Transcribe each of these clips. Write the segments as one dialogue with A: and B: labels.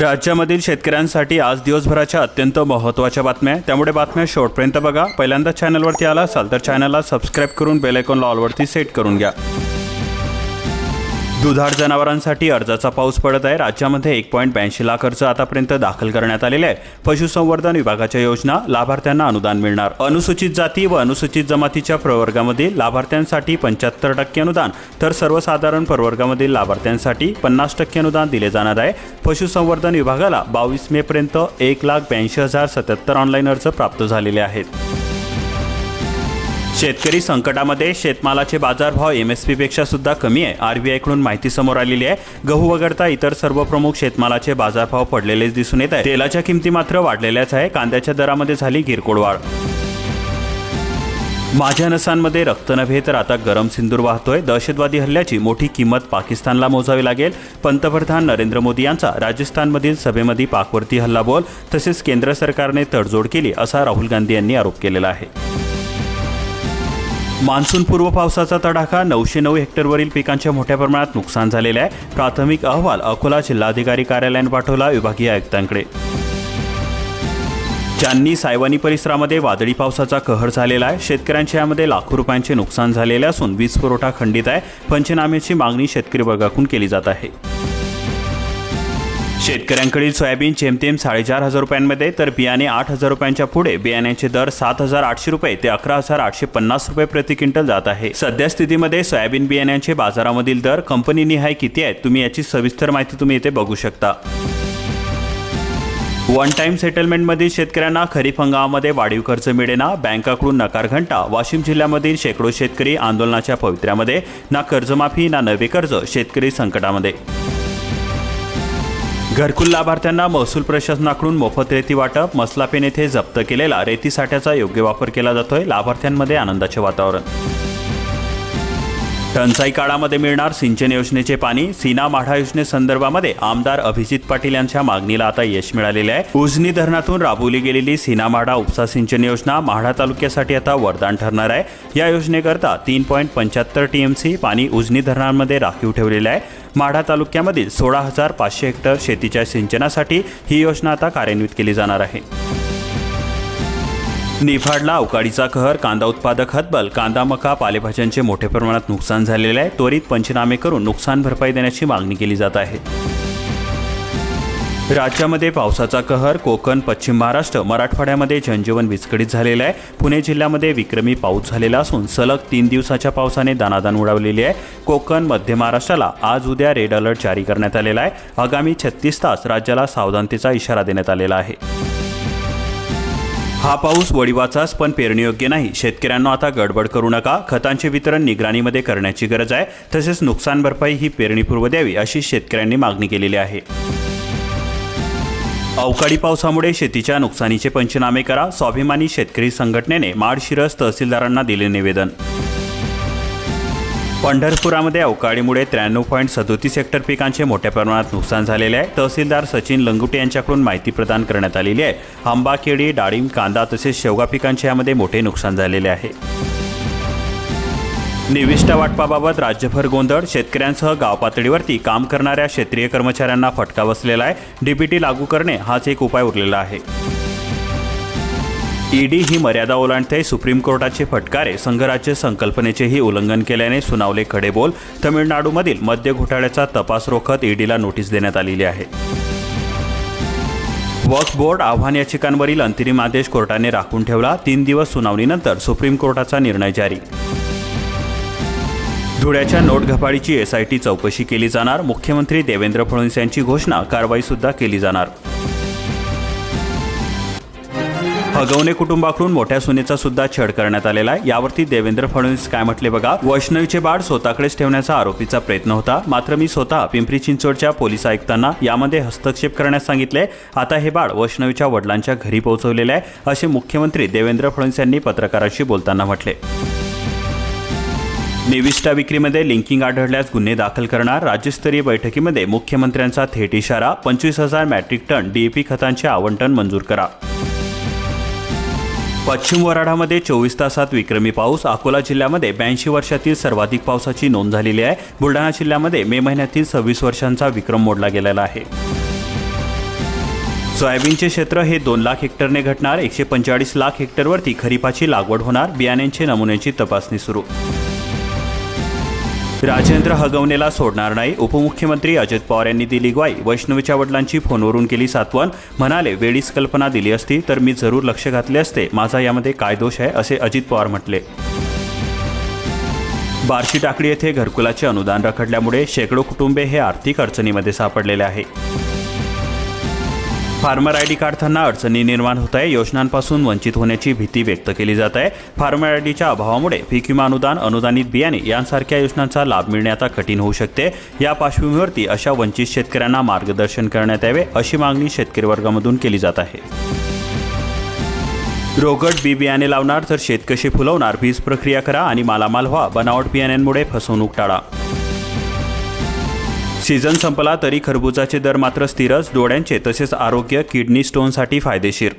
A: राज्यामधील शेतकऱ्यांसाठी आज दिवसभराच्या अत्यंत महत्त्वाच्या बातम्या त्यामुळे बातम्या शेवटपर्यंत बघा. पहिल्यांदा चॅनलवरती आला असाल तर चॅनलला सबस्क्राईब करून बेल ऑलवरती सेट करून घ्या. दुधाळ जनावरांसाठी अर्जाचा पाऊस पडत आहे. राज्यामध्ये एक पॉईंट ब्याऐंशी लाख अर्ज आतापर्यंत दाखल करण्यात आलेले आहे पशुसंवर्धन विभागाच्या योजना लाभार्थ्यांना अनुदान मिळणार. अनुसूचित जाती व अनुसूचित जमातीच्या प्रवर्गामधील लाभार्थ्यांसाठी पंच्याहत्तर टक्के अनुदान तर सर्वसाधारण प्रवर्गामधील लाभार्थ्यांसाठी पन्नास टक्के अनुदान दिले जाणार आहे. पशुसंवर्धन विभागाला बावीस मे पर्यंत एक लाख ब्याऐंशी हजार सत्याहत्तर ऑनलाईन अर्ज प्राप्त झालेले आहेत. शेतकरी संकटामध्ये शेतमालाचे बाजारभाव एम एस पीपेक्षा सुद्धा कमी आहे. आरबीआयकडून माहिती समोर आलेली आहे. गहू वगळता इतर सर्व प्रमुख शेतमालाचे बाजारभाव पडलेलेच दिसून येत आहे. तेलाच्या किमती मात्र वाढलेल्याच आहे. कांद्याच्या दरामध्ये झाली किरकोळ वाढ. माझ्या नसांमध्ये रक्त नव्हे तर आता गरम सिंदूर वाहतोय. दहशतवादी हल्ल्याची मोठी किंमत पाकिस्तानला मोजावी लागेल. पंतप्रधान नरेंद्र मोदी यांचा राजस्थानमधील सभेमध्ये पाकवरती हल्ला बोल. तसेच केंद्र सरकारने तडजोड केली असा राहुल गांधी यांनी आरोप केलेला आहे. मान्सूनपूर्व पावसाचा तडाखा नऊशे नऊ हेक्टरवरील पिकांच्या मोठ्या प्रमाणात नुकसान झालेले आहे. प्राथमिक अहवाल अकोला जिल्हाधिकारी कार्यालयाने पाठवला विभागीय आयुक्तांकडे. ज्यांनी सायवानी परिसरामध्ये वादळी पावसाचा कहर झालेला आहे शेतकऱ्यांच्या यामध्ये लाखो रुपयांचे नुकसान झालेले असून वीज पुरवठा खंडित आहे. पंचनाम्याची मागणी शेतकरी वर्गाकडून केली जात आहे. शेतकऱ्यांकडील सोयाबीन चेमतेम साडेचार हजार रुपयांमध्ये तर बियाणे आठ हजार रुपयांच्या पुढे. बियाण्याचे दर सात हजार आठशे रुपये ते अकरा हजार आठशे पन्नास रुपये प्रति क्विंटल जात आहे. सध्या स्थितीमध्ये सोयाबीन बियाण्यांचे बाजारामधील दर कंपनीनिहाय किती आहेत तुम्ही याची सविस्तर माहिती तुम्ही इथे बघू शकता. वन टाइम सेटलमेंटमधील शेतकऱ्यांना खरीप हंगामामध्ये वाढीव कर्ज मिळेना बँकाकडून नकार घंटा. वाशिम जिल्ह्यामधील शेकडो शेतकरी आंदोलनाच्या पवित्र्यामध्ये ना कर्जमाफी ना नवे कर्ज शेतकरी संकटामध्ये. घरकुल लाभार्थ्यांना महसूल प्रशासनाकडून मोफत रेती वाटप मसलापेन येथे जप्त केलेला रेती साठ्याचा योग्य वापर केला जातोय लाभार्थ्यांमध्ये आनंदाचे वातावरण. टंचाई काळामध्ये मिळणार सिंचन योजनेचे पाणी सीना माढा योजनेसंदर्भामध्ये आमदार अभिजित पाटील यांच्या मागणीला आता यश मिळालेले आहे. उजनी धरणातून राबवली गेलेली सीना माढा उपसा सिंचन योजना माढा तालुक्यासाठी आता वरदान ठरणार आहे. या योजनेकरता तीन पॉईंट पंच्याहत्तर टीएमसी पाणी उजनी धरणांमध्ये राखीव ठेवलेलं आहे. माढा तालुक्यामधील सोळा हजार पाचशे हेक्टर शेतीच्या सिंचनासाठी ही योजना आता कार्यान्वित केली जाणार आहे. निफाडला अवकाळीचा कहर कांदा उत्पादक हतबल कांदा मका पालेभाज्यांचे मोठ्या प्रमाणात नुकसान झालेले आहे. त्वरित पंचनामे करून नुकसान भरपाई देण्याची मागणी केली जात आहे. राज्यामध्ये पावसाचा कहर कोकण पश्चिम महाराष्ट्र मराठवाड्यामध्ये जनजीवन विस्कळीत झालेलं आहे. पुणे जिल्ह्यामध्ये विक्रमी पाऊस झालेला असून सलग तीन दिवसाच्या पावसाने दानादान उडावलेली आहे. कोकण मध्य महाराष्ट्राला आज उद्या रेड अलर्ट जारी करण्यात आलेला आहे. आगामी छत्तीस तास राज्याला सावधानतेचा इशारा देण्यात आलेला आहे. हा पाऊस वडिवाचाच पण पेरणीयोग्य नाही. शेतकऱ्यांना आता गडबड करू नका. खतांचे वितरण निगराणीमध्ये करण्याची गरज आहे. तसेच नुकसान भरपाई ही पेरणीपूर्व द्यावी अशी शेतकऱ्यांनी मागणी केलेली आहे. अवकाळी पावसामुळे शेतीच्या नुकसानीचे पंचनामे करा. स्वाभिमानी शेतकरी संघटनेने माडशिरस तहसीलदारांना दिले निवेदन. पंढरपुरामध्ये अवकाळीमुळे त्र्याण्णव पॉईंट सदोतीस हेक्टर पिकांचे मोठ्या प्रमाणात नुकसान झालेले आहे. तहसीलदार सचिन लंगुटे यांच्याकडून माहिती प्रदान करण्यात आलेली आहे. आंबा केळी डाळिंब कांदा तसेच शेवगा पिकांचे यामध्ये मोठे नुकसान झालेले आहे. निविष्ठा वाटपाबाबत राज्यभर गोंधळ. शेतकऱ्यांसह गाव पातळीवरती काम करणाऱ्या क्षेत्रीय कर्मचाऱ्यांना फटका बसलेला आहे. डीबीटी लागू करणे हाच एक उपाय उरलेला आहे. ईडी ही मर्यादा ओलांडते. सुप्रीम कोर्टाचे फटकारे संघराज्य संकल्पनेचेही उल्लंघन केल्याने सुनावले खडेबोल तमिळनाडूमधील मद्य घोटाळ्याचा तपास रोखत ईडीला नोटीस देण्यात आलेली आहे. वक्फ बोर्ड आव्हान याचिकांवरील अंतरिम आदेश कोर्टाने राखून ठेवला. तीन दिवस सुनावणीनंतर सुप्रीम कोर्टाचा निर्णय जारी. धुळ्याच्या नोट घपाडीची एसआयटी चौकशी केली जाणार. मुख्यमंत्री देवेंद्र फडणवीस यांची घोषणा. कारवाई सुद्धा केली जाणार. हगवणे कुटुंबाकडून मोठ्या सुनेचा सुद्धा छळ करण्यात आलेला आहे. यावरती देवेंद्र फडणवीस काय म्हटले बघा? वैष्णवीचे बाळ स्वतःकडेच ठेवण्याचा आरोपीचा प्रयत्न होता. मात्र मी स्वतः पिंपरी चिंचवडच्या पोलीस आयुक्तांना यामध्ये हस्तक्षेप करण्यास सांगितले. आता हे बाळ वैष्णवीच्या वडिलांच्या घरी पोहोचवलेले आहे असे मुख्यमंत्री देवेंद्र फडणवीस यांनी पत्रकारांशी बोलताना म्हटले. निविष्ठा विक्रीमध्ये लिंकिंग आढळल्यास गुन्हे दाखल करणार. राज्यस्तरीय बैठकीमध्ये मुख्यमंत्र्यांचा थेट इशारा. पंचवीस हजार मॅट्रिक टन डीएपी खतांचे आवंटन मंजूर करा. पश्चिम वराडामध्ये चोवीस तासात विक्रमी पाऊस. अकोला जिल्ह्यामध्ये ब्याऐंशी वर्षातील सर्वाधिक पावसाची नोंद झालेली आहे. बुलढाणा जिल्ह्यामध्ये मे महिन्यातील सव्वीस वर्षांचा विक्रम मोडला गेलेला आहे. सोयाबीनचे क्षेत्र हे दोन लाख हेक्टरने घटणार. एकशे पंचेचाळीस लाख हेक्टरवरती खरीपाची लागवड होणार. बियाण्यांचे नमुन्यांची तपासणी सुरू. राजेंद्र हगवणेला सोडणार नाही. उपमुख्यमंत्री अजित पवार यांनी दिली ग्वाही. वैष्णवीच्या वडिलांची फोनवरून केली सातवण. म्हणाले वेळीच कल्पना दिली असती तर मी जरूर लक्ष घातले असते. माझा यामध्ये काय दोष आहे? असे अजित पवार म्हटले. बार्शी टाकळी येथे घरकुलाचे अनुदान रखडल्यामुळे शेकडो कुटुंबे हे आर्थिक अडचणीमध्ये सापडलेले आहे. फार्मर आय डी काढताना अडचणी निर्माण होत आहे. योजनांपासून वंचित होण्याची भीती व्यक्त केली जात आहे. फार्मर आय डीच्या अभावामुळे पीक विमा अनुदान अनुदानित बियाणे यांसारख्या योजनांचा लाभ मिळणे आता कठीण होऊ शकते. या पार्श्वभूमीवरती अशा वंचित शेतकऱ्यांना मार्गदर्शन करण्यात यावे अशी मागणी शेतकरी वर्गामधून केली जात आहे. रोगट बी बियाणे लावणार तर शेतकशी फुलवणार वीज प्रक्रिया करा आणि मालामाल व्हा. बनावट बियाण्यांमुळे फसवणूक टाळा. सीझन संपला तरी खरबुजाचे दर मात्र स्थिरच डोळ्यांचे तसेच आरोग्य किडनी स्टोनसाठी फायदेशीर.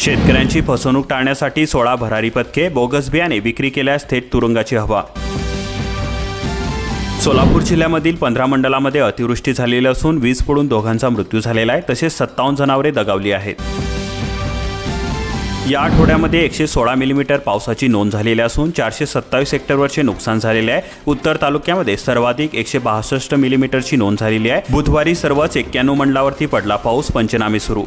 A: शेतकऱ्यांची फसवणूक टाळण्यासाठी सोळा भरारी पथके बोगस बियाणे विक्री केल्यास थेट तुरुंगाची हवा. सोलापूर जिल्ह्यामधील पंधरा मंडलामध्ये अतिवृष्टी झालेली असून वीज पडून दोघांचा मृत्यू झालेला आहे तसेच सत्तावन्न जनावरे दगावली आहेत. या आठवड्यामध्ये एकशे सोळा मिलीमीटर पावसाची नोंद झालेली असून चारशे सत्तावीस हेक्टरवरचे नुकसान झालेले आहे. उत्तर तालुक्यामध्ये सर्वाधिक एकशे बासष्ट मिलीमीटरची नोंद झालेली आहे. बुधवारी सर्वच एक्क्याण्णव मंडलावरती पडला पाऊस. पंचनामे सुरू.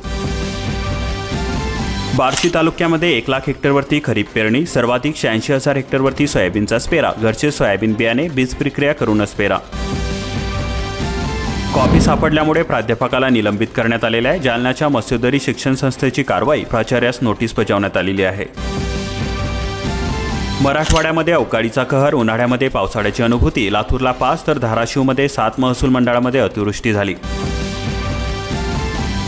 A: बार्शी तालुक्यामध्ये एक लाख हेक्टरवरती खरीप पेरणी सर्वाधिक शहाऐंशी हजार हेक्टरवरती सोयाबीनचाच पेरा घरचे सोयाबीन बियाणे बीज प्रक्रिया करूनच पेरा. कॉपी सापडल्यामुळे प्राध्यापकाला निलंबित करण्यात आलेल्या आहे. जालन्याच्या मत्स्योदरी शिक्षण संस्थेची कारवाई प्राचार्यास नोटीस बजावण्यात आलेली आहे. मराठवाड्यामध्ये अवकाळीचा कहर उन्हाळ्यामध्ये पावसाळ्याची अनुभूती लातूरला पाच तर धाराशिवमध्ये सात महसूल मंडळामध्ये अतिवृष्टी झाली.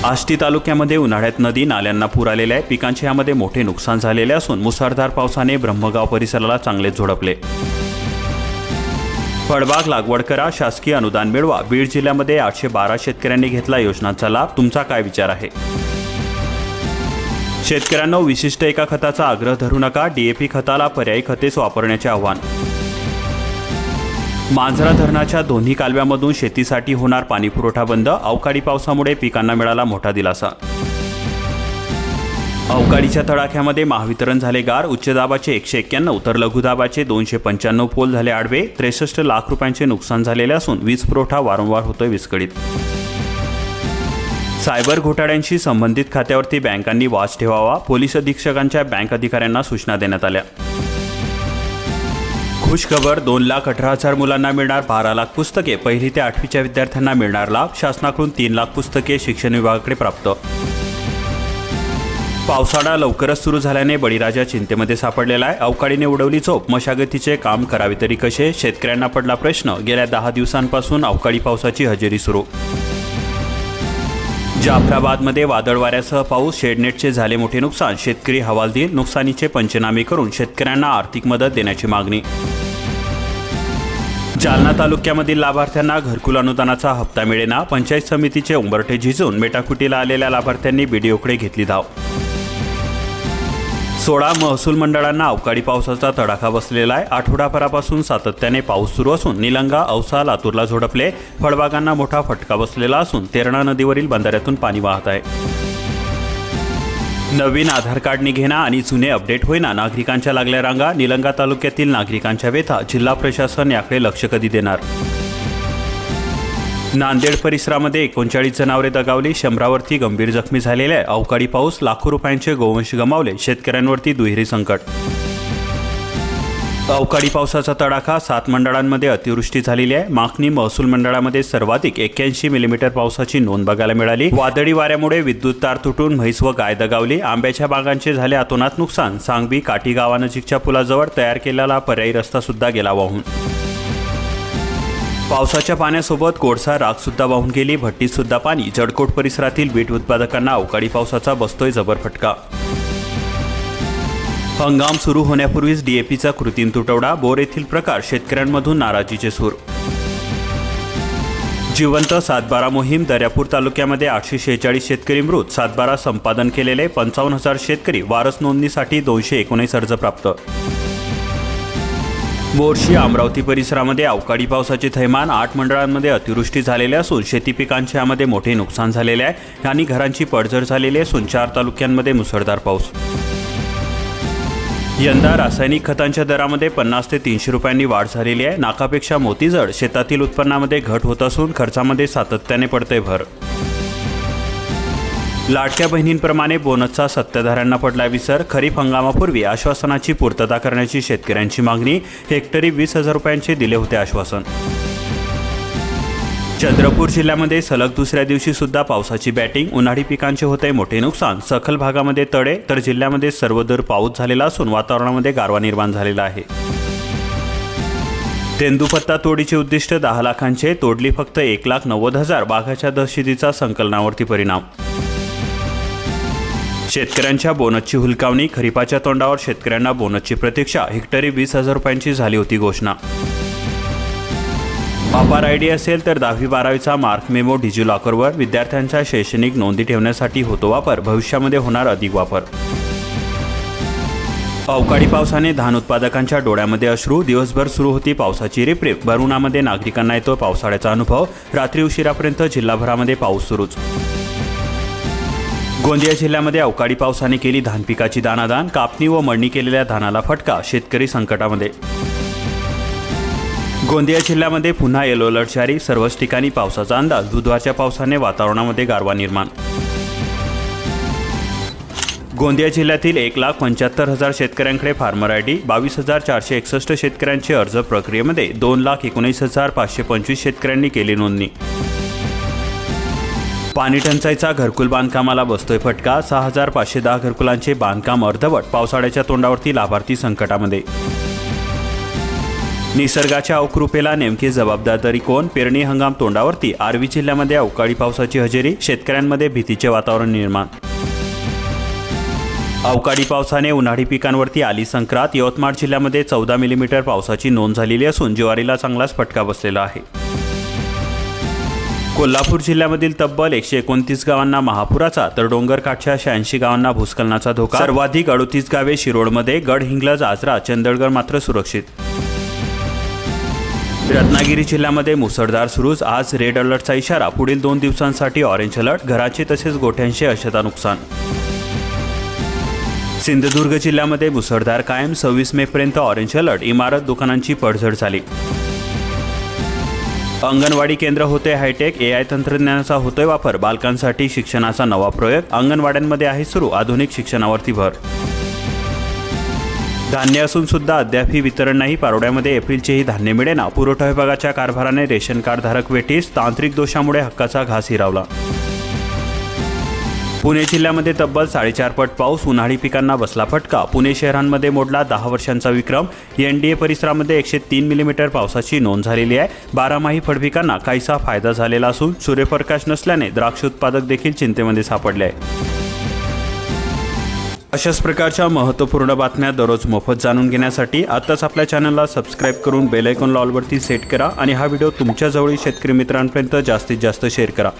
A: आष्टी तालुक्यामध्ये उन्हाळ्यात नदी नाल्यांना पूर आलेले आहे. पिकांचे यामध्ये मोठे नुकसान झालेले असून मुसळधार पावसाने ब्रह्मगाव परिसराला चांगलेच झोडपले. फळबाग लागवड करा शासकीय अनुदान मिळवा. बीड जिल्ह्यामध्ये आठशे बारा शेतकऱ्यांनी घेतला योजनांचा लाभ. तुमचा काय विचार आहे? शेतकऱ्यांना विशिष्ट एका खताचा आग्रह धरू नका. डीएपी खताला पर्यायी खतेच वापरण्याचे आव्हान. मांजरा धरणाच्या दोन्ही कालव्यामधून शेतीसाठी होणार पाणीपुरवठा बंद. अवकाळी पावसामुळे पिकांना मिळाला मोठा दिलासा. अवकाळीच्या तडाख्यामध्ये महावितरण झाले गार उच्च दाबाचे एकशे एक्क्याण्णव तर लघुदाबाचे दोनशे पंच्याण्णव पोल झाले आडवे त्रेसष्ट लाख रुपयांचे नुकसान झालेले असून वीज पुरवठा वारंवार होतोय विस्कळीत. सायबर घोटाळ्यांशी संबंधित खात्यावरती बँकांनी वाच ठेवावा पोलीस अधीक्षकांच्या बँक अधिकाऱ्यांना सूचना देण्यात आल्या. खुशखबर दोन लाख अठरा हजार मुलांना मिळणार बारा लाख पुस्तके पहिली ते आठवीच्या विद्यार्थ्यांना मिळणार लाभ शासनाकडून तीन लाख पुस्तके शिक्षण विभागाकडे प्राप्त पावसाळा लवकरच सुरू झाल्याने बळीराजा चिंतेमध्ये सापडलेला आहे. अवकाळीने उडवली झोप. मशागतीचे काम करावे तरी कसे? शेतकऱ्यांना पडला प्रश्न. गेल्या दहा दिवसांपासून अवकाळी पावसाची हजेरी सुरू. जाफराबादमध्ये वादळ वाऱ्यासह पाऊस. शेडनेटचे झाले मोठे नुकसान. शेतकरी हवालदिल. नुकसानीचे पंचनामे करून शेतकऱ्यांना आर्थिक मदत देण्याची मागणी. जालना तालुक्यामधील लाभार्थ्यांना घरकुल अनुदानाचा हप्ता मिळेना. पंचायत समितीचे उंबरठे झिजून मेटाकुटीला आलेल्या लाभार्थ्यांनी बीडीओकडे घेतली धाव. सोळा महसूल मंडळांना अवकाळी पावसाचा तडाखा बसलेला आहे. आठवडाभरापासून सातत्याने पाऊस सुरू असून निलंगा औसा लातूरला झोडपले. फळबागांना मोठा फटका बसलेला असून तेरणा नदीवरील बंधाऱ्यातून पाणी वाहत आहे. नवीन आधार कार्ड निघेना आणि जुने अपडेट होईना नागरिकांच्या लागल्या रांगा. निलंगा तालुक्यातील नागरिकांच्या व्यथा जिल्हा प्रशासन याकडे लक्ष कधी देणार? नांदेड परिसरामध्ये एकोणचाळीस जनावरे दगावली शंभरावरती गंभीर जखमी झालेले आहे. अवकाळी पाऊस लाखो रुपयांचे गोवंश गमावले शेतकऱ्यांवरती दुहेरी संकट. अवकाळी पावसाचा तडाखा सात मंडळांमध्ये अतिवृष्टी झालेली आहे. माखणी महसूल मंडळामध्ये सर्वाधिक एक्क्याऐंशी मिलीमीटर पावसाची नोंद बघायला मिळाली. वादळी वाऱ्यामुळे विद्युत तार तुटून म्हैस व गाय दगावली. आंब्याच्या बागांचे झाले अतोनात नुकसान. सांगवी काठी गावानजीकच्या पुलाजवळ तयार केलेला पर्यायी रस्ता सुद्धा गेला वाहून. पावसाच्या पाण्यासोबत कोळसा रागसुद्धा वाहून गेली भट्टीत सुद्धा पाणी. जडकोट परिसरातील बीट उत्पादकांना अवकाळी पावसाचा बसतोय जबर फटका. हंगाम सुरू होण्यापूर्वीच डीएपीचा कृत्रिम तुटवडा बोर येथील प्रकार शेतकऱ्यांमधून नाराजीचे सूर. जिवंत सातबारा मोहीम दर्यापूर तालुक्यामध्ये आठशे शेहेचाळीस शेतकरी मृत सातबारा संपादन केलेले पंचावन्न हजार शेतकरी वारस नोंदणीसाठी दोनशे एकोणीस अर्ज प्राप्त. मोर्शी अमरावती परिसरामध्ये अवकाळी पावसाचे थैमान आठ मंडळांमध्ये अतिवृष्टी झालेली असून शेती पिकांचे यामध्ये मोठे नुकसान झालेले आहे. आणि घरांची पडझड झालेली असून चार तालुक्यांमध्ये मुसळधार पाऊस. यंदा रासायनिक खतांच्या दरामध्ये पन्नास ते तीनशे रुपयांनी वाढ झालेली आहे. नाकापेक्षा मोतीजड शेतातील उत्पन्नामध्ये घट होत असून खर्चामध्ये सातत्याने पडते भर. लाडक्या बहिणींप्रमाणे बोनसचा सत्ताधाऱ्यांना पडला विसर खरीप हंगामापूर्वी आश्वासनाची पूर्तता करण्याची शेतकऱ्यांची मागणी हेक्टरी वीस हजार रुपयांचे दिले होते आश्वासन. चंद्रपूर जिल्ह्यामध्ये सलग दुसऱ्या दिवशी सुद्धा पावसाची बॅटिंग उन्हाळी पिकांचे होते मोठे नुकसान सखल भागामध्ये तडे तर जिल्ह्यामध्ये सर्वदूर पाऊस झालेला असून वातावरणामध्ये गारवा निर्माण झालेला आहे. तेंदुपत्ता तोडीचे उद्दिष्ट दहा लाखांचे तोडली फक्त एक लाख नव्वद हजार बाघाच्या दहशतीचा संकलनावरती परिणाम. शेतकऱ्यांच्या बोनसची हुलकावणी खरीपाच्या तोंडावर शेतकऱ्यांना बोनसची प्रतीक्षा हेक्टरी वीस हजार रुपयांची झाली होती घोषणा. अपार आय डी असेल तर दहावी बारावीचा मार्क मेमो डिजिलॉकरवर विद्यार्थ्यांच्या शैक्षणिक नोंदी ठेवण्यासाठी होतो वापर भविष्यामध्ये होणार अधिक वापर. अवकाळी पावसाने धान उत्पादकांच्या डोळ्यामध्ये अश्रू दिवसभर सुरू होती पावसाची रिपरिप. भरुणामध्ये नागरिकांना येतो पावसाळ्याचा अनुभव रात्री उशिरापर्यंत जिल्हाभरामध्ये पाऊस सुरूच. गोंदिया जिल्ह्यामध्ये अवकाळी पावसाने केली धान पिकाची दानादान कापणी व मळणी केलेल्या धानाला फटका शेतकरी संकटामध्ये. गोंदिया जिल्ह्यामध्ये पुन्हा येलो अलर्ट जारी सर्वच ठिकाणी पावसाचा अंदाज बुधवारच्या पावसाने वातावरणामध्ये गारवा निर्माण. गोंदिया जिल्ह्यातील एक लाख पंच्याहत्तर हजार शेतकऱ्यांकडे फार्मर आय डी बावीस हजार चारशे एकसष्ट शेतकऱ्यांचे अर्ज प्रक्रियेमध्ये दोन लाख एकोणीस हजार पाचशे पंचवीस शेतकऱ्यांनी केली नोंदणी. पाणी टंचाईचा घरकुल बांधकामाला बसतोय फटका. सहा हजार पाचशे दहा घरकुलांचे बांधकाम अर्धवट पावसाळ्याच्या तोंडावरती लाभार्थी संकटामध्ये. निसर्गाच्या अवकृपेला नेमकी जबाबदार तरी कोण? पेरणी हंगाम तोंडावरती. आर्वी जिल्ह्यामध्ये अवकाळी पावसाची हजेरी शेतकऱ्यांमध्ये भीतीचे वातावरण निर्माण. अवकाळी पावसाने उन्हाळी पिकांवरती आली संक्रांत. यवतमाळ जिल्ह्यामध्ये चौदा मिलीमीटर पावसाची नोंद झालेली असून ज्वारीला चांगलाच फटका बसलेला आहे. कोल्हापूर जिल्ह्यामधील तब्बल एकशे एकोणतीस गावांना महापुराचा तर डोंगरकाठच्या शहाऐंशी गावांना भूस्खलनाचा धोका सर्वाधिक अडोतीस गावे शिरोडमध्ये गडहिंग्लज आजरा चंदगड मात्र सुरक्षित. रत्नागिरी जिल्ह्यामध्ये मुसळधार सुरूच आज रेड अलर्टचा इशारा पुढील दोन दिवसांसाठी ऑरेंज अलर्ट घराचे तसेच गोठ्यांचे अशता नुकसान. सिंधुदुर्ग जिल्ह्यामध्ये मुसळधार कायम सव्वीस मे पर्यंत ऑरेंज अलर्ट इमारत दुकानांची पडझड झाली. अंगणवाडी केंद्र होते हायटेक ए आय तंत्रज्ञानाचा होतोय वापर बालकांसाठी शिक्षणाचा नवा प्रयोग अंगणवाड्यांमध्ये आहे सुरू आधुनिक शिक्षणावरती भर. धान्य असून सुद्धा अद्यापही वितरण नाही पारोड्यामध्ये एप्रिलचेही धान्य मिळेना. पुरवठा विभागाच्या कारभाराने रेशन कार्डधारक वेठीस वेटीस तांत्रिक दोषामुळे हक्काचा घास हिरावला. पुणे जिल्ह्यामध्ये तब्बल साडेचार पट पाऊस उन्हाळी पिकांना बसला फटका. पुणे शहरांमध्ये मोडला दहा वर्षांचा विक्रम. एनडीए परिसरामध्ये एकशे तीन मिलीमीटर पावसाची नोंद झालेली आहे. बारामाही फळपिकांना काहीसा फायदा झालेला असून सूर्यप्रकाश नसल्याने द्राक्ष उत्पादक देखील चिंतेमध्ये सापडले आहे अशाच प्रकारच्या महत्त्वपूर्ण बातम्या दररोज मोफत जाणून घेण्यासाठी आत्ताच आपल्या चॅनलला सबस्क्राईब करून बेलायकॉन लॉलवरती सेट करा आणि हा व्हिडिओ तुमच्या जवळील शेतकरी मित्रांपर्यंत जास्तीत जास्त शेअर करा.